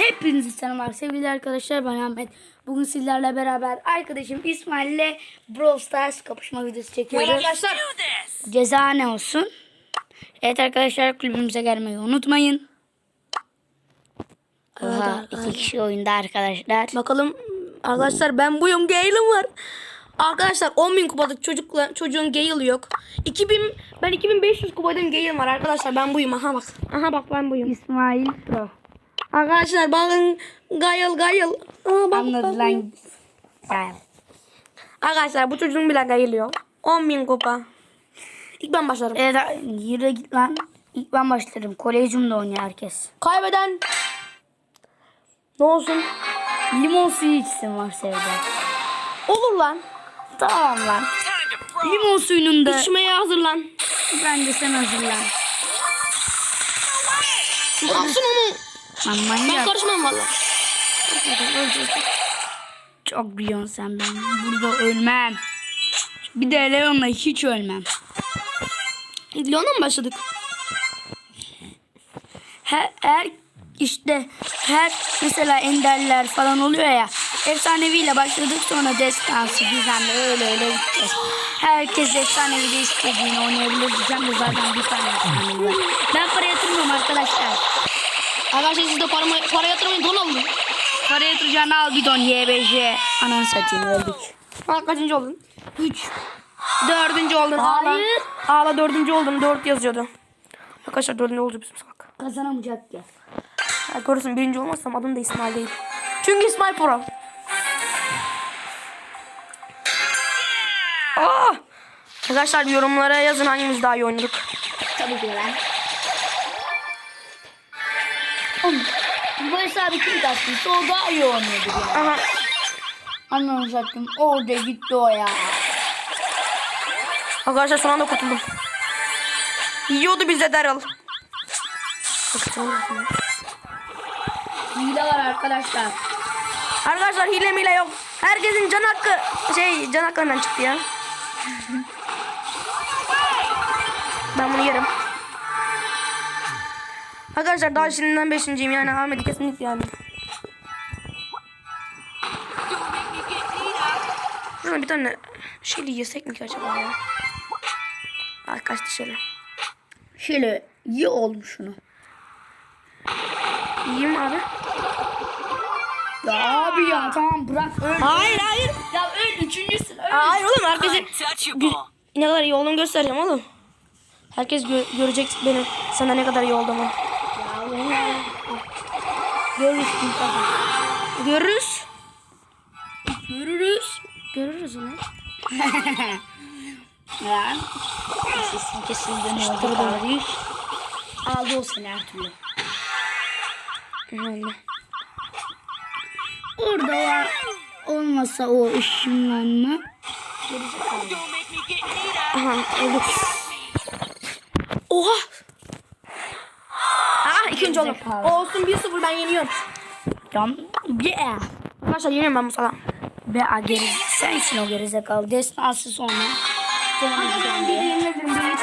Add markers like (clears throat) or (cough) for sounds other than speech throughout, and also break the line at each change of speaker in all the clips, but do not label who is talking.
Hepinize selamlar sevgili arkadaşlar ben Ahmet. Bugün sizlerle beraber arkadaşım İsmail ile Brawl Stars kapışma videosu çekiyoruz.
Arkadaşlar
Ceza ne olsun? Evet arkadaşlar kulübümüze gelmeyi unutmayın. Oha, iki kişi oyunda arkadaşlar.
bakalım arkadaşlar ben buyum Gale'ım var. Arkadaşlar 10.000 kupalık çocukla çocuğun Gale yok. 2000 ben 2500 kupadayım Gale'ım var arkadaşlar ben buyum aha bak. Aha bak ben buyum.
İsmail Pro.
Arkadaşlar bakın Gale Gale. Aa, bak,
Anladı lan. Yani.
Arkadaşlar bu çocuğun bile Gale yok. 10.000 kupa. İlk ben başlarım.
Evet yürü git lan. İlk ben başlarım. Kolejimde oynuyor herkes.
Kaybeden ne olsun?
Limon suyu içsin var sevdi.
Olur lan.
Tamam lan. Limon suyunun da
İçmeye hazırlan.
bence sen hazırlan.
Alsın onu.
Lan
Ben
manyak.
karışmam valla.
Çok biliyorsun sen ben. Burada ölmem. Bir de Leon'la hiç ölmem.
Leon'a mı başladık?
Her, her işte her mesela enderler falan oluyor ya. Efsaneviyle başladık sonra destansı gizemli öyle öyle gideceğiz. Herkes efsanevi de istediğini oynayabilir diyeceğim de zaten bir tane efsanevi var. Ben para yatırmıyorum arkadaşlar.
Arkadaşlar siz de para, para yatırmayın don alın.
Para yatıracağını al bidon YBJ. Ananı satayım öldük.
Ha kaçıncı oldun?
3.
Dördüncü oldun. Ağla.
Hayır.
Ağla dördüncü oldun. Dört yazıyordu. Arkadaşlar dördüncü oldu bizim salak.
Kazanamayacak ya.
Ya görürsün birinci olmazsam adım da İsmail değil. Çünkü İsmail Pro. Aa! Ah! Arkadaşlar yorumlara yazın hangimiz daha iyi oynadık.
Tabii ki ben. Oğlum, bu hesabı kim kastıysa o daha iyi oynuyordu ya.
Aha.
Anlamayacaktım. Orada gitti o ya.
Arkadaşlar son anda kurtuldum. Yiyordu bize Daryl.
Hile var arkadaşlar.
Arkadaşlar hile mile yok. Herkesin can hakkı şey can hakkından çıktı ya. ben bunu yerim. Arkadaşlar daha şimdiden beşinciyim yani Ahmet'i kesinlikle yani. Şuradan bir tane şeyli yesek mi ki acaba ya? Ay kaçtı şöyle.
Şöyle ye oğlum şunu.
Yiyeyim abi.
Ya abi ya tamam bırak öl.
Hayır hayır.
Ya öl üçüncüsün öl.
Hayır oğlum herkese ne kadar iyi olduğunu göstereceğim oğlum. Herkes gö- görecek benim sana ne kadar iyi olduğumu.
Görürüz kazan.
Görürüz.
Görürüz.
Görürüz onu.
Ya. Sesin kesildi ne oldu kardeş. Aldı o seni her türlü.
Allah.
Orada var. Olmasa o ışınlanma.
Neat.
Aha öldü. Oha. İkinci oldum. Olsun 1-0 ben yeniyorum.
Can. Yeah.
Arkadaşlar yeniyorum ben bu salak.
Be a geri, sensin o gerizekalı. Destansı sonra. Gideceğim diye.
Yenilmedim ben hiç.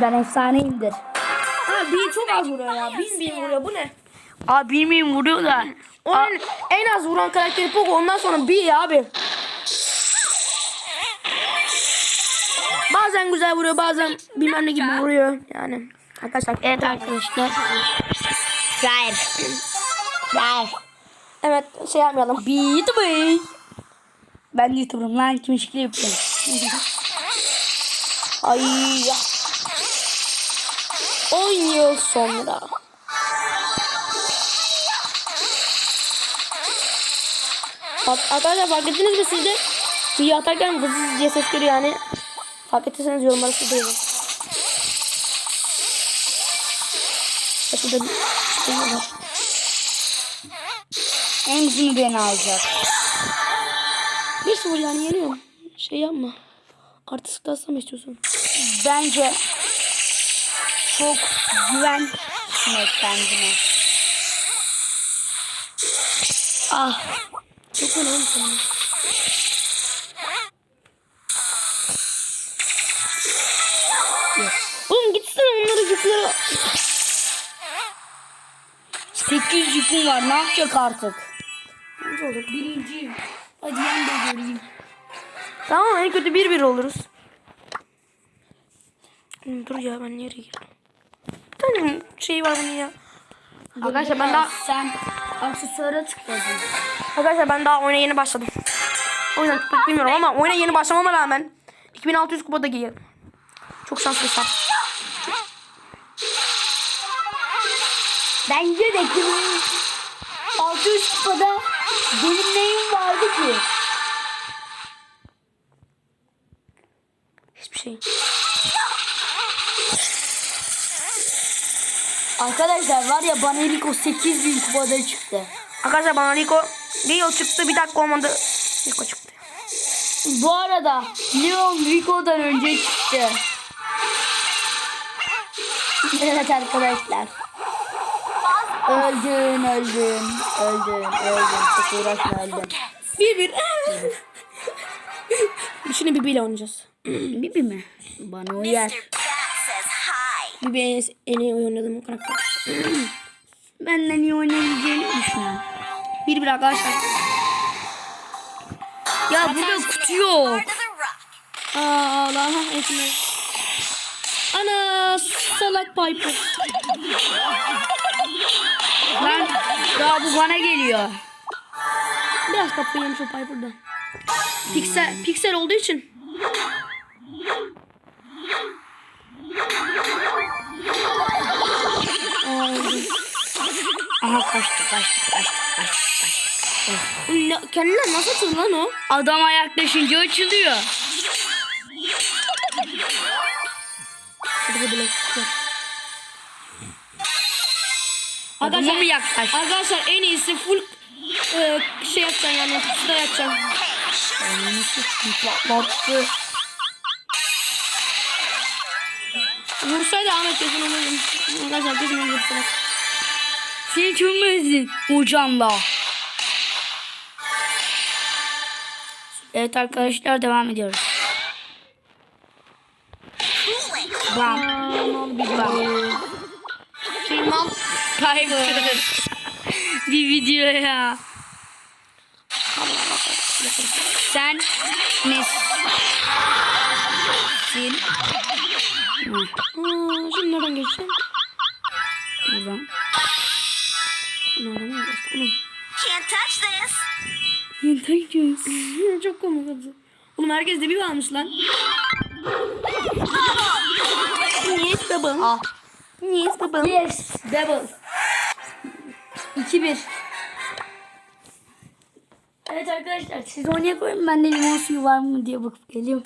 Ben efsaneyimdir.
Ha bir çok az vuruyor ya. Bin bin vuruyor bu ne?
Aa bilmiyorum vuruyor da.
Onun en az vuran karakteri Poco ondan sonra bir ya abi. Bazen güzel vuruyor bazen bilmem ne gibi vuruyor yani. Arkadaşlar
Evet arkadaşlar. Fire. Fire.
evet şey yapmayalım.
Beat me. Ben de YouTuber'ım lan. Kim şekli yapıyorum.
Ay ya. 10 yıl sonra. Bak arkadaşlar fark ettiniz mi siz de? Video atarken vızız diye ses geliyor yani. Fark ettiyseniz yorumlara siz de yazın. Ya Şurada bir şey var.
Uzunu beni alacak.
Bir sıfır yani yeniyorum. Şey yapma. Artistik taslama istiyorsun.
Bence çok güven kendine. Ah.
Çok önemli sana. Oğlum gitsene onları yükleri.
800 Pipim var. Ne yapacak artık?
Bence olur.
Birinciyim. Hadi yan da göreyim.
Tamam en kötü 1-1 oluruz. Oğlum Dur ya ben nereye girdim? Bir tane şey var bunun ya. Arkadaşlar ben daha
Sen aksesuara tıkladın.
Arkadaşlar ben daha oyuna yeni başladım. O yüzden pek bilmiyorum ama oyuna yeni başlamama rağmen 2600 kupada giyerim. Çok şanslısam.
Bence de kimin 600 kupada benim neyim vardı ki?
Hiçbir şey.
Arkadaşlar var ya bana Rico 8000 kupada çıktı.
Arkadaşlar bana Rico Rio çıktı bir dakika olmadı. Rico çıktı.
Bu arada Leon Rico'dan önce çıktı. Evet arkadaşlar. Öldün, öldün, öldün, öldün. Çok uğraşma öldün.
Bir bir. Şimdi Bibi ile oynayacağız. (clears throat)
Bibi mi? Bana uyar.
Bibi en, en iyi oynadığım karakter. (clears throat)
Benden iyi oynayabileceğini düşünüyorum.
Bir bir arkadaşlar.
Ya burada kutu yok.
Aa Allah etme. Ana salak Piper.
Lan daha bu bana geliyor.
Biraz yemiş o Piper'da. Piksel, piksel olduğu için.
Aha kaçtı, kaçtı, kaçtı, kaçtı, kaçtı.
Ne, kendine nasıl atıldı lan o?
Adama yaklaşınca açılıyor.
Hadi hadi
Adama mı yaklaş?
Arkadaşlar en iyisi full e, şey yapacaksın yani pusuda yapacaksın.
Patlattı.
Vursaydı Ahmet kesin olurdu. Arkadaşlar kesin salak.
Seni çömezsin ucanla. Evet arkadaşlar devam ediyoruz. Piper. bir video ya. Sen nesin?
Aa, şimdi nereden geçeceğim?
Buradan.
Nereden geçtim? Oğlum.
Can't touch this.
Yıldayacağız.
Çok komik oldu. Oğlum herkes de bir varmış lan. Yes babam.
Al.
Yes babam.
Yes. Double. 2-1. Evet arkadaşlar siz oynaya koyun ben de limon suyu var mı diye bakıp geliyorum.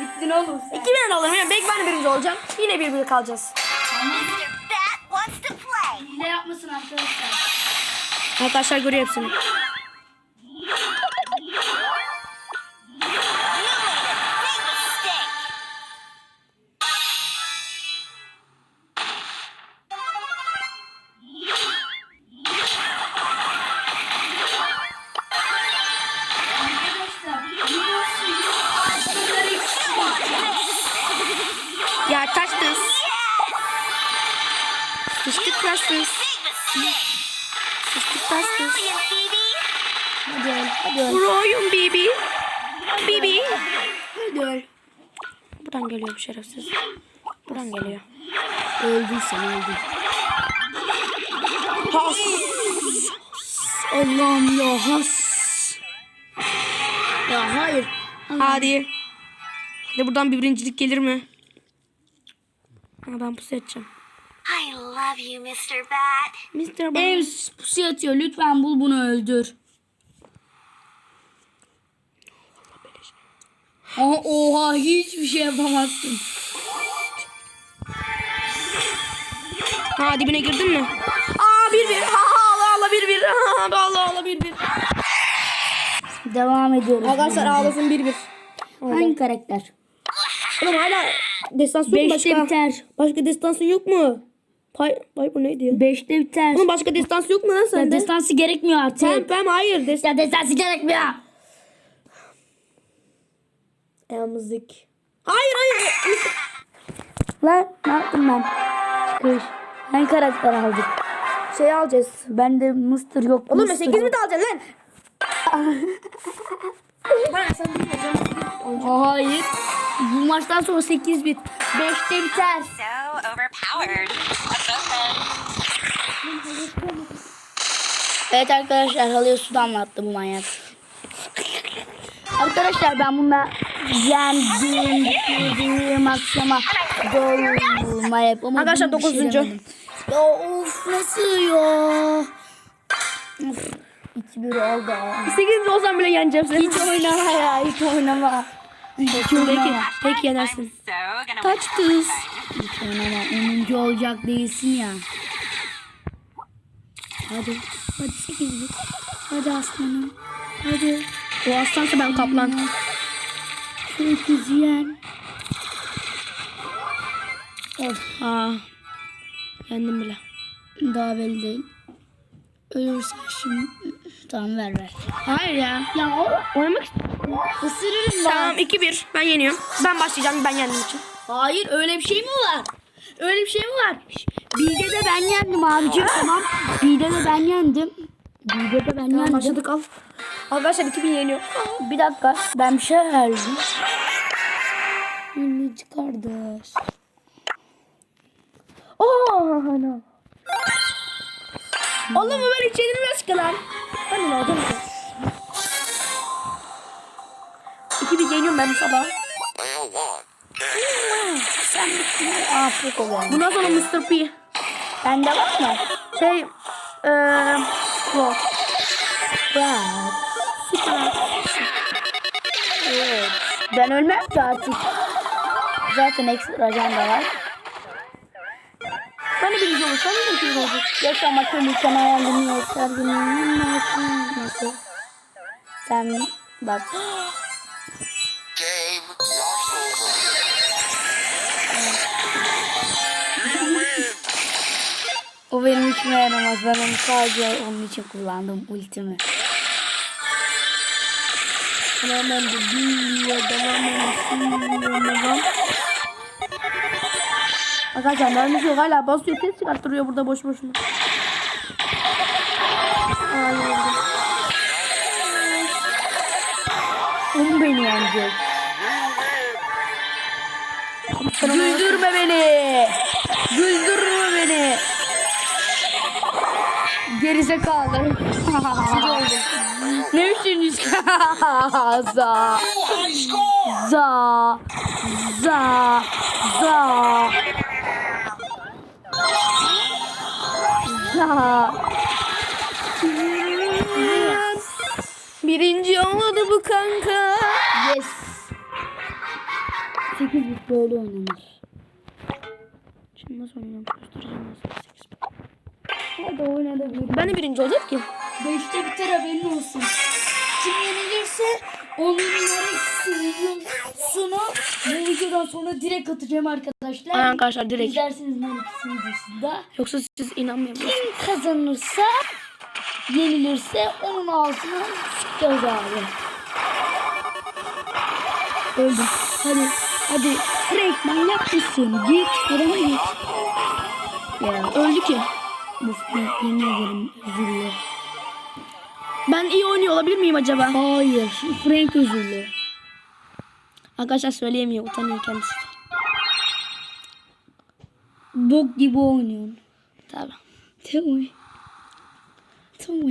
Bittin oğlum sen.
İki ben alırım ya. Belki ben de birinci olacağım. Yine bir bir kalacağız.
Hile yapmasın arkadaşlar.
Arkadaşlar görüyor hepsini. Şerefsiz. Buradan geliyor.
Öldün sen öldün.
Has.
Allah'ım ya has. Ya hayır.
Hadi. Hadi buradan bir birincilik gelir mi? Ha, ben pusu edeceğim.
I love you, Mr. Bat.
Mr. Bang.
Ev pusu yatıyor. Lütfen bul bunu öldür. Aha, oha hiçbir şey yapamazsın.
Ha dibine girdin mi? Aa bir bir. Ha ha Allah Allah bir bir. Ha Allah Allah bir bir.
Devam ediyoruz.
Arkadaşlar ağlasın bir bir.
Hangi karakter?
Oğlum hala destansı yok başka?
biter.
Başka destansı yok mu? Pay, pay bu neydi ya?
Beşte biter.
Oğlum başka destansı yok mu lan
Ya
sende?
destansı gerekmiyor artık.
Pem pem hayır. Dest
Ya destansı gerekmiyor.
Ya müzik. Hayır hayır.
Lan ne yaptım ben? Çıkış. Hangi karakter aldık?
şey alacağız.
Bende mısır yok.
Oğlum ben
mısır
8
yok.
bit alacaksın lan. (laughs) Bana sen bilmeyeceksin.
Hayır. Bu maçtan sonra 8 bit. 5'te biter.
So overpowered.
Evet arkadaşlar halıya su damlattı bu manyak. Arkadaşlar ben bununla yendim. Bitirdim akşama. Dolma yapamam.
Arkadaşlar, dokuzuncu.
Ya of nasıl ya? Of. 2-1 oldu.
8 olsam bile yeneceğim seni.
Hiç oynama ya hiç oynama. Hiç
Peki, peki yenersin.
So gonna
Kaç kız?
Hiç oynama. 10. olacak değilsin ya. Hadi. Hadi 8 bit. Hadi aslanım. Hadi.
O aslansa ben kaplan.
8 yen. Of.
Aa. Yendim bile.
Daha belli değil. Ölürsen şimdi. Tamam ver ver.
Hayır ya.
Ya o
Oynamak
ısırırım ben.
Tamam 2-1. Ben yeniyorum. Ben başlayacağım ben yendim için.
Hayır öyle bir şey mi var? Öyle bir şey mi var? Bilde de ben yendim abicim tamam. Bilde de ben yendim. Bilde de ben
Tamam
yendim.
başladık al. Arkadaşlar 2000 yeniyor.
Bir dakika ben bir şey verdim. Minnacık kardeş.
Oo ana. Oğlum böyle hiç yenilmez ki lan. Ben ne aldım? 2000 yeniyorum ben sabah.
Sen bittin. Aa çok oluyor.
Bundan sonra Mr. P.
Bende var mı?
Şey eee bu.
Evet. Ben ölmem ki artık. Zaten ekstra can da var.
Ben de birinci olursam ne ikinci olacak?
Yaşamak ölürken hayalini yaşar günün nasıl nasıl? Sen bak. O benim işime yaramaz. Ben onu sadece onun için kullandım ultimi.
Hemen de biliyor, hemen biliyor. Arkadaşlar mermisi yok hala basıyor ses çıkarttırıyor burada boş boşuna. Yenildim.
Onu beni yenecek.
Güldürme beni. Güldürme beni.
Gerizekalı. ne üçüncüsü? (laughs) za. Za. Za. Za. Za.
Birinci olmadı bu kanka.
Yes. 8 bit böyle oynanır.
Şimdi nasıl oynayacağım? Göstereceğim.
Hadi oynanabilir.
Ben de birinci olacak ki.
5'te biter haberin olsun. Kim yenilirse onun yarısını bu videodan sonra direkt atacağım arkadaşlar.
Aynen arkadaşlar direkt.
İzlersiniz bunun ikisi videosunda.
Yoksa siz inanmıyorsunuz.
Kim kazanırsa yenilirse onun ağzına sıkacağız abi. Öldüm. Hadi. Hadi. Frank manyak mısın? Git. Adama git. Ya
Öldü ki.
Bu yemin ederim üzüldü.
Ben iyi oynuyor olabilir miyim acaba?
Hayır. Frank üzüldü.
Arkadaşlar söyleyemiyor. Utanıyor kendisi.
Bok gibi oynuyorsun.
Tabii.
Tamam. Tamam.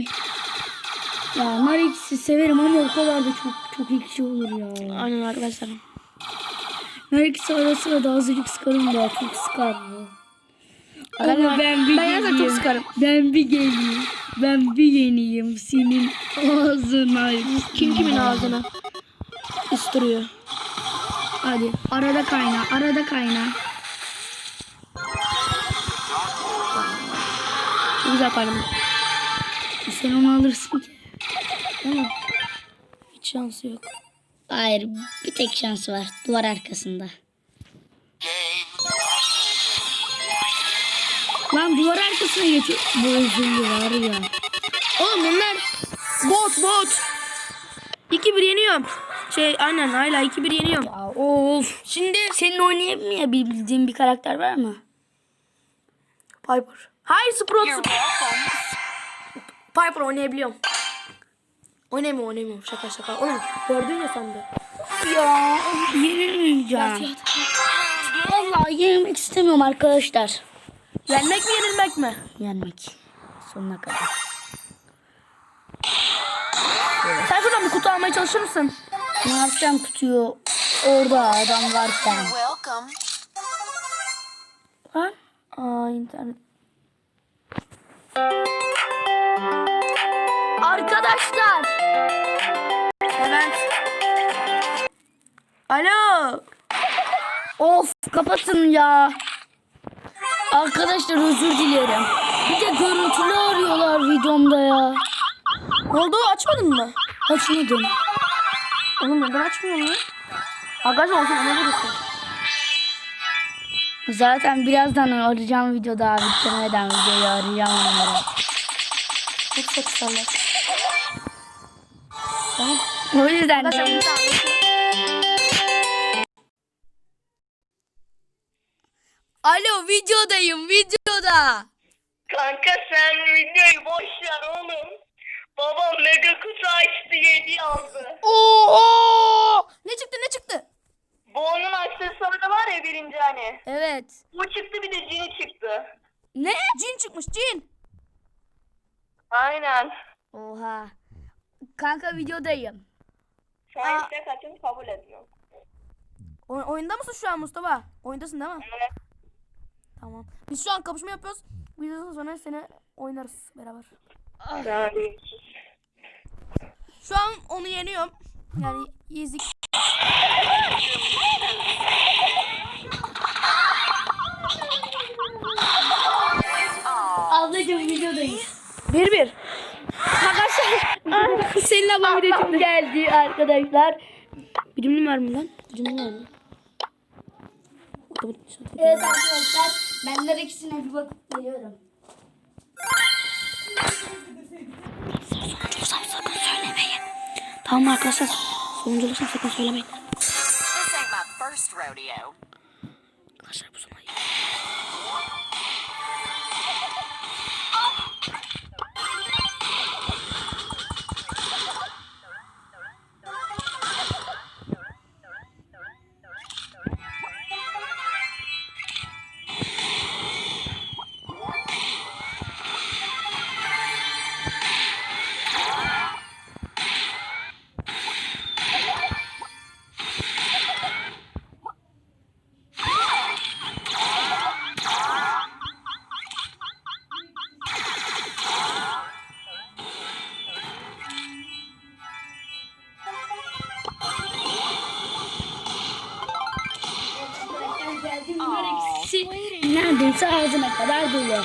Ya nar ekşisi severim ama o kadar da çok çok ekşi olur ya.
Aynen arkadaşlar.
Nar ekşisi ara sıra da azıcık sıkarım da çok sıkar bu.
Ama
ben bir
ben yerden çok
geleyim.
sıkarım.
Ben bir geleyim. Ben bir yeniyim senin ağzına.
Kim kimin ağzına ıstırıyor.
Hadi arada kayna arada kayna.
Çok güzel kaynadı.
Sen onu alırsın ki.
Ama hiç şansı yok.
Hayır bir tek şansı var duvar arkasında. Lan duvar arkasına geçiyor. Bu özürlü var ya.
Oğlum bunlar bot bot. 2-1 yeniyorum. Şey aynen hala 2-1 yeniyorum.
Ya of. Şimdi senin oynayamayabildiğin bir karakter var mı?
Piper. Hayır Sprout. Piper oynayabiliyorum. Oynayamıyorum oynayamıyorum. Şaka şaka. Oğlum gördün ya sen de.
Ya yenilmeyeceğim. Vallahi yenilmek istemiyorum arkadaşlar.
Yenmek mi yenilmek mi?
Yenmek. Sonuna kadar.
Sen şuradan bir kutu almaya çalışır mısın?
Ne yapacağım kutuyu orada adam varken.
Lan. Aa internet. Arkadaşlar. Evet. Alo.
Of kapatın ya. Arkadaşlar özür dilerim. Bir de görüntülü arıyorlar videomda ya.
Ne oldu? Açmadın mı?
Açmadım.
Oğlum neden açmıyor mu? Arkadaşlar olsun ona vurursun.
Zaten birazdan arayacağım videoda bitirmeden videoyu arayacağım onları.
Çok seksüeller. Tamam.
O yüzden de
Alo videodayım videoda.
Kanka sen videoyu boş ver oğlum. Babam mega kutu açtı hediye aldı.
Oo! Ne çıktı ne çıktı?
Bu onun aksesuarı var ya birinci hani.
Evet.
Bu çıktı bir de cini çıktı.
Ne? Cin çıkmış cin.
Aynen.
Oha. Kanka videodayım.
Şu an istek açını kabul etmiyorum.
Oy- oyunda mısın şu an Mustafa? Oyundasın değil mi?
Evet.
Tamam. Biz şu an kapışma yapıyoruz. Videodan sonra seni oynarız beraber.
Yani.
Şu an onu yeniyorum. Yani ezik.
Ablacığım videodayız.
Bir bir. Arkadaşlar. (laughs) Senin ablan video çıktı.
geldi arkadaşlar.
Birimli var mı lan? Birimli var mı?
Evet arkadaşlar ben de ikisine bir bakıp geliyorum.
Tamam arkadaşlar. Sonunculusam sakın söylemeyin.
This ain't my first rodeo.
Arkadaşlar bu son
kadar dolu.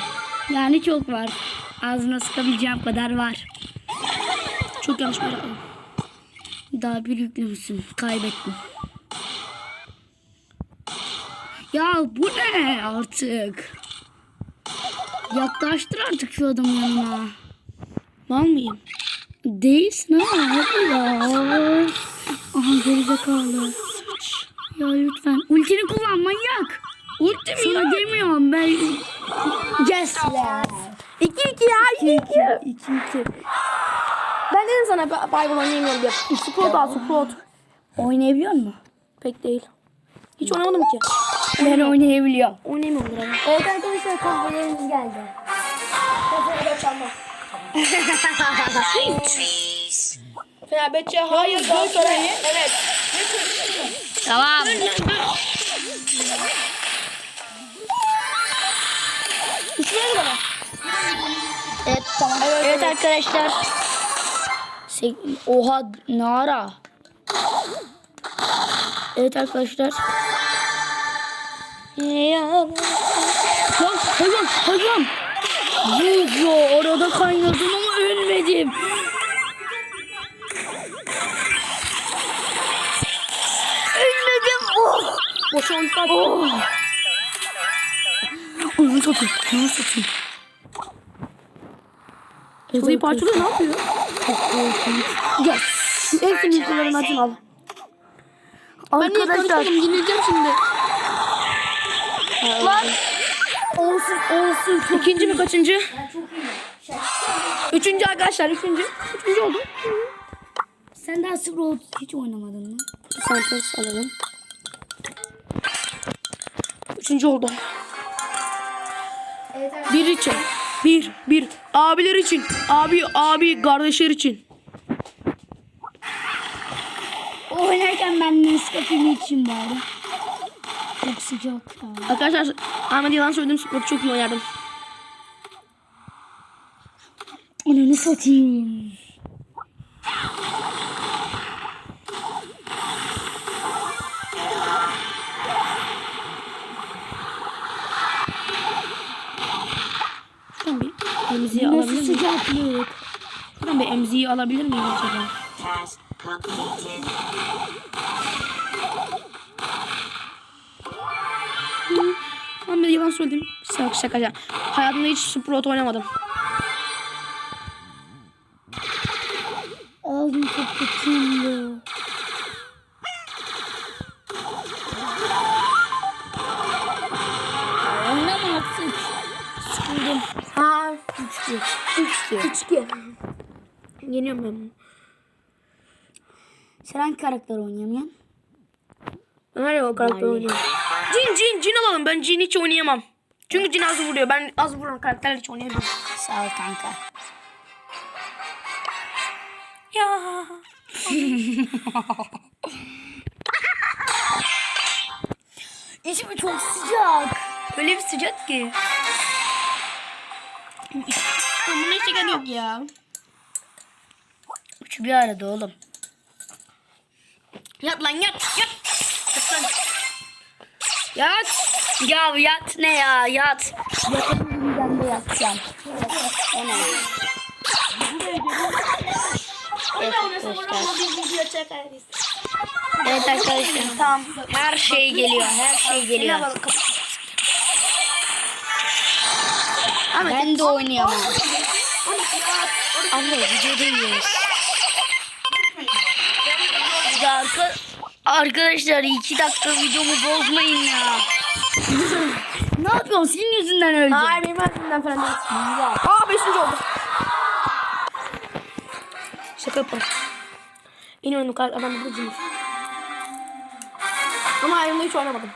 Yani çok var. Ağzına sıkabileceğim kadar var.
Çok yanlış bir.
Daha bir yüklemişsin. Kaybettim. Ya bu ne artık? Yaklaştır artık şu adamın yanına.
Mal mıyım?
Değilsin ama hadi ya. Aha gerizekalı. Ya lütfen. Ultini kullan manyak. Ulti mi ya? demiyorum ben. Yes lan.
2 2 ya 2 2.
2 2.
Ben dedim sana Bi- Bible oynayamıyorum diye. Sprout al Sprout.
Oynayabiliyor musun?
Pek değil. Hiç oynamadım ki.
Ben oynayabiliyorum.
Oynayamıyorum abi.
Evet arkadaşlar kahvelerimiz geldi.
Fenerbahçe hayır Galatasaray. Evet.
Tamam.
Üçüncü bana.
Evet tamam. Evet, arkadaşlar. Se- Oha ne ara? Evet arkadaşlar. Lan hayvan hayvan. Yo orada kaynadım ama ölmedim. Ölmedim. Oh.
Boşa ulti attı.
Oh. Onu satayım. Onu satayım.
Çalıyı parçalıyor ne yapıyor?
Yes.
Hepsini yüklerim açın al. Ben niye
Arkadaşlar?
Yenileceğim şimdi.
lan Olsun olsun. Çok
İkinci mi kaçıncı? Üçüncü arkadaşlar. Üçüncü. Üçüncü oldum.
sen daha sıfır oldu. Hiç oynamadın mı?
Santos alalım. Üçüncü oldum. Bir için. Bir. Bir. Abiler için. Abi. Abi. Kardeşler için.
O oynarken ben Nescafe'mi için bari. Çok sıcak ya.
Arkadaşlar Ahmet yalan söyledim. Spor çok iyi oynardım.
Ananı satayım.
Alabilir miyim acaba? Ben bir yalan söyledim. Şaka şaka. Hayatımda hiç Sprout oynamadım.
Sen hangi karakter oynayamayan?
Her o karakter oynuyorum. Cin cin cin alalım. Ben cin hiç oynayamam. Çünkü cin az vuruyor. Ben az vuran karakterle hiç oynayamam.
Sağ ol kanka.
Ya.
İçim çok sıcak.
Öyle bir sıcak ki. Bunun hiç yok ya.
Üçü bir arada oğlum.
Yat lan yat yat. Yat lan.
Yat. Ya yat ne ya yat. Yatalım ben de yatacağım. O ne? Evet arkadaşlar. Evet arkadaşlar. Tamam. Her şey geliyor. Her şey geliyor. Ben de oynayamam. Abla videodayız. Ya arka, arkadaşlar iki dakika videomu bozmayın ya. ne yapıyorsun? Senin yüzünden öldüm.
Hayır benim aklımdan falan değil. Aa beşinci oldu. Şaka yapalım. Yine oyunu kart adam cimri. Ama hayatımda hiç oynamadım.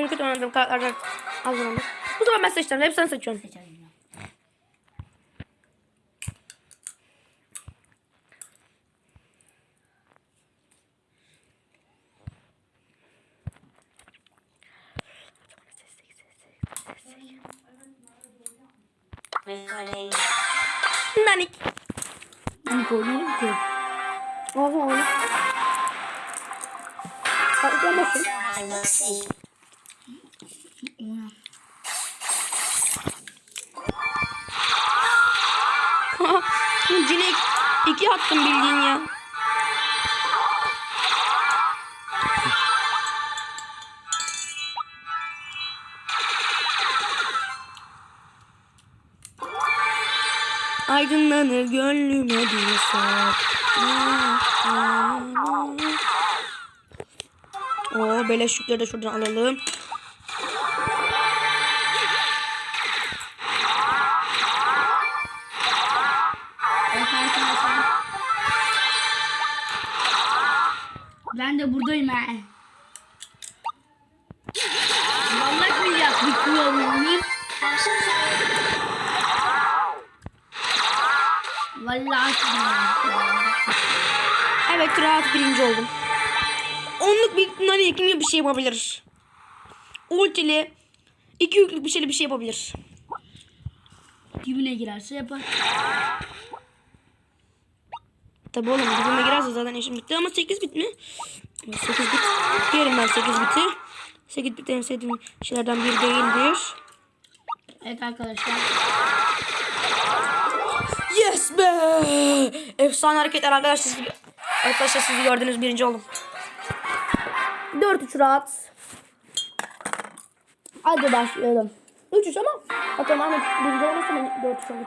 En kötü oynadığım kartlardan az oynadım. Bu sefer ben seçtim. Hep sen seçiyorsun.
Recording.
Nanik.
Ben oynarım ki.
Olsun oyna. Patlamasın. İki attım bildiğin ya. Aydınlanır gönlüme bir saat. Oo beleş de şuradan alalım.
De buradayım ha. Vallahi billahi bir kullanayım. Vallahi.
Evet rahat birinci oldum. Onluk bir nani kim bir şey yapabilir. Ultili iki yüklük bir şeyle bir şey yapabilir.
Dibine girerse yapar.
Tabi oğlum dibime girerse zaten işim bitti ama 8 bit mi? 8 bit. Diyelim ben 8 biti. 8 bit en sevdiğim şeylerden biri değildir.
Evet arkadaşlar.
Yes be. Efsane hareketler arkadaşlar. Siz, arkadaşlar sizi gördünüz birinci oldum. 4-3 rahat.
Hadi başlayalım.
3-3 ama Hakan Ahmet birinci olmasa ben 4-3 olur.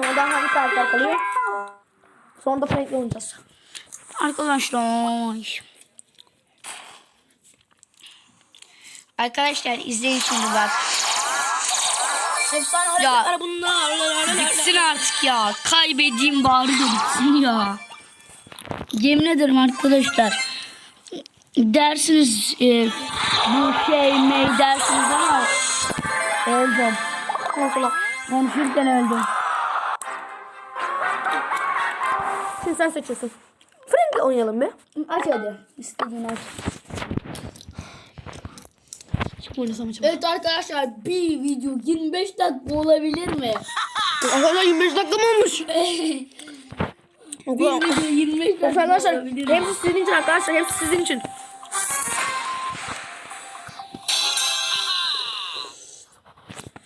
Sonra daha hangi karakter kalıyor? Sonra da Frank'le oynayacağız.
Arkadaşlar. Arkadaşlar izleyin şimdi bak.
Efsane
Ya.
hareketler bunlar.
Bitsin artık ya. Kaybedeyim bari de bitsin ya. Yemin ederim arkadaşlar. Dersiniz e, bu şey ne dersiniz ama öldüm.
Nasıl?
Konuşurken öldüm.
Şimdi sen seçiyorsun. Frank'le oynayalım be.
Aç hadi. İstediğini aç.
Oynasam acaba.
Evet arkadaşlar bir video 25 dakika olabilir mi? (laughs)
Arkadaşlar 25 dakika mı olmuş?
bir video 25 dakika
arkadaşlar
olabilir mi?
hepsi sizin için arkadaşlar hepsi sizin için.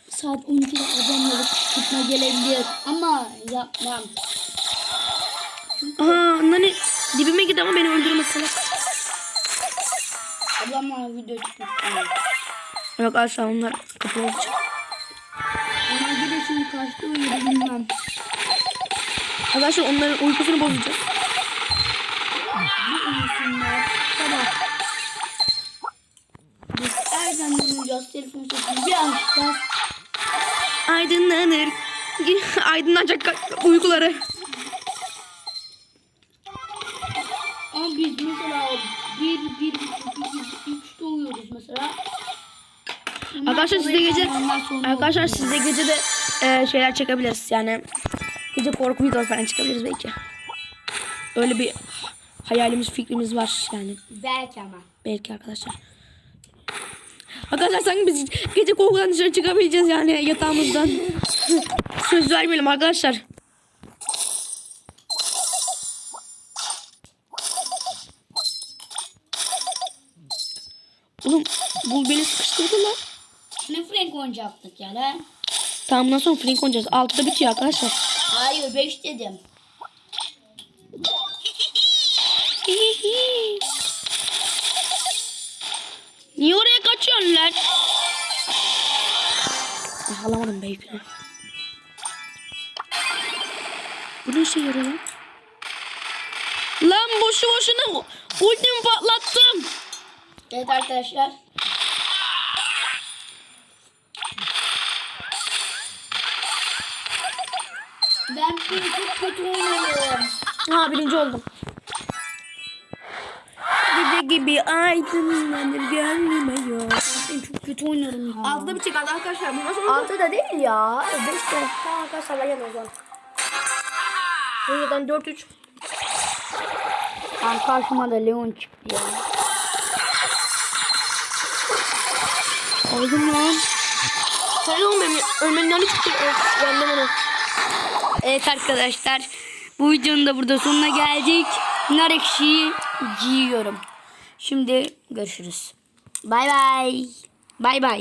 Saat 12'de adamları kışkırtma gelebilir ama yapmam.
Aha nani dibime git ama beni öldürmez salak.
Adamlar video çıkmış.
Yok aşağı onlar kapalı olacak.
Ona göre şimdi kaçtı uyudu bilmem.
Arkadaşlar onların uykusunu bozacağız.
Bir uyusunlar. Sabah. Biz erken uyuyacağız. Telefon sesini bir açacağız.
Aydınlanır. Aydınlanacak uykuları. Arkadaşlar size gece arkadaşlar size gece de e, şeyler çekebiliriz yani gece korku videoları falan çekebiliriz belki. Öyle bir hayalimiz fikrimiz var yani
Belki ama.
belki arkadaşlar. Arkadaşlar sanki biz gece korkudan dışarı çıkabileceğiz yani yatağımızdan. (laughs) Söz vermeyelim arkadaşlar.
Oynayacaktık ya lan?
Tamam bundan sonra Flink oynayacağız. 6'da bitiyor arkadaşlar.
Hayır 5 dedim. (laughs)
Niye oraya kaçıyorsun lan? Ah, alamadım belki. Bu ne işe yarıyor lan? Lan boşu boşuna ultimi patlattım.
Evet arkadaşlar. Ben bir çok kötü oynuyorum.
Ha birinci oldum. Gece gibi aydınlanır gönlüme yok.
Ben çok kötü oynuyorum ya.
Altıda bitecek arkadaşlar. Bu nasıl
Altı da değil ya. E, Beş de.
Tamam arkadaşlar ben o zaman. Önceden 4-3.
Lan karşıma da Leon çıktı ya.
Aldım lan. Sen oğlum benim ölmenin yanı çıktı. Yendim onu.
Evet arkadaşlar. Bu videonun da burada sonuna geldik. Nar ekşiyi yiyorum. Şimdi görüşürüz. Bay bay. Bay bay.